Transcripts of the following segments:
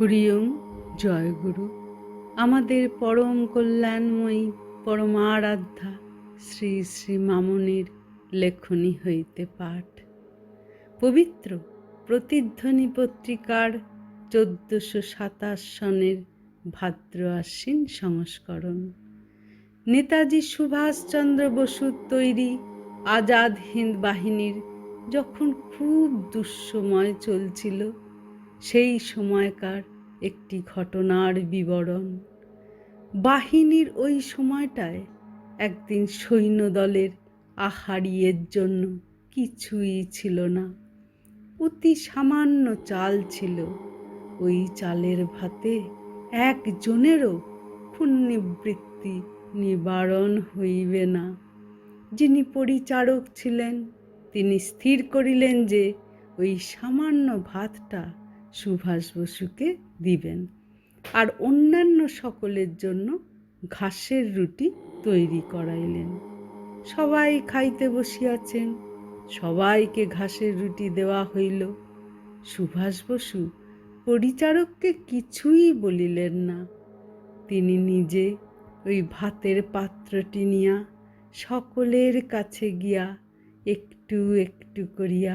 হরিওম, জয় গুরু। আমাদের পরম কল্যাণময়ী পরমারাধ্যা শ্রী শ্রী মামনির লেখনী হইতে পাঠ। পবিত্র প্রতিধ্বনি পত্রিকার চোদ্দশো সাতাশ সনের ভাদ্র আশ্বিন সংস্করণ। নেতাজি সুভাষচন্দ্র বসুর তৈরি আজাদ হিন্দ বাহিনীর যখন খুব দুঃসময় চলছিল সেই সময়কার একটি ঘটনার বিবরণ। বাহিনীর ওই সময়টায় একদিন সৈন্যদলের আহারিয়ের জন্য কিছুই ছিল না। অতি সামান্য চাল ছিল। ওই চালের ভাতে একজনেরও পুণ্যবৃত্তি নিবারণ হইবে না। যিনি পরিচারক ছিলেন, তিনি স্থির করিলেন যে ওই সামান্য ভাতটা সুভাষ বসুকে দিবেন। আর অন্যান্য সকলের জন্য ঘাসের রুটি তৈরি করাইলেন। সবাই খাইতে বসিয়াছেন, সবাইকে ঘাসের রুটি দেওয়া হইল। সুভাষ বসু পরিচারককে কিছুই বলিলেন না। তিনি নিজে ওই ভাতের পাত্রটি নিয়া সকলের কাছে গিয়া একটু একটু করিয়া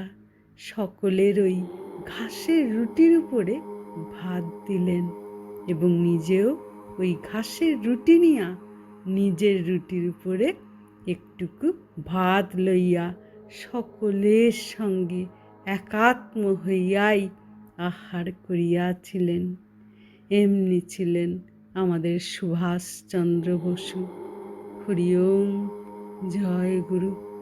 সকলের ওই ঘাসের রুটির উপরে ভাত দিলেন এবং নিজেও ওই ঘাসের রুটি নিয়া নিজের রুটির উপরে একটুকু ভাত লইয়া সকলের সঙ্গে একাত্ম হইয়াই আহার করিয়াছিলেন। এমনি ছিলেন আমাদের সুভাষচন্দ্র বসু। হরিওম, জয় গুরু।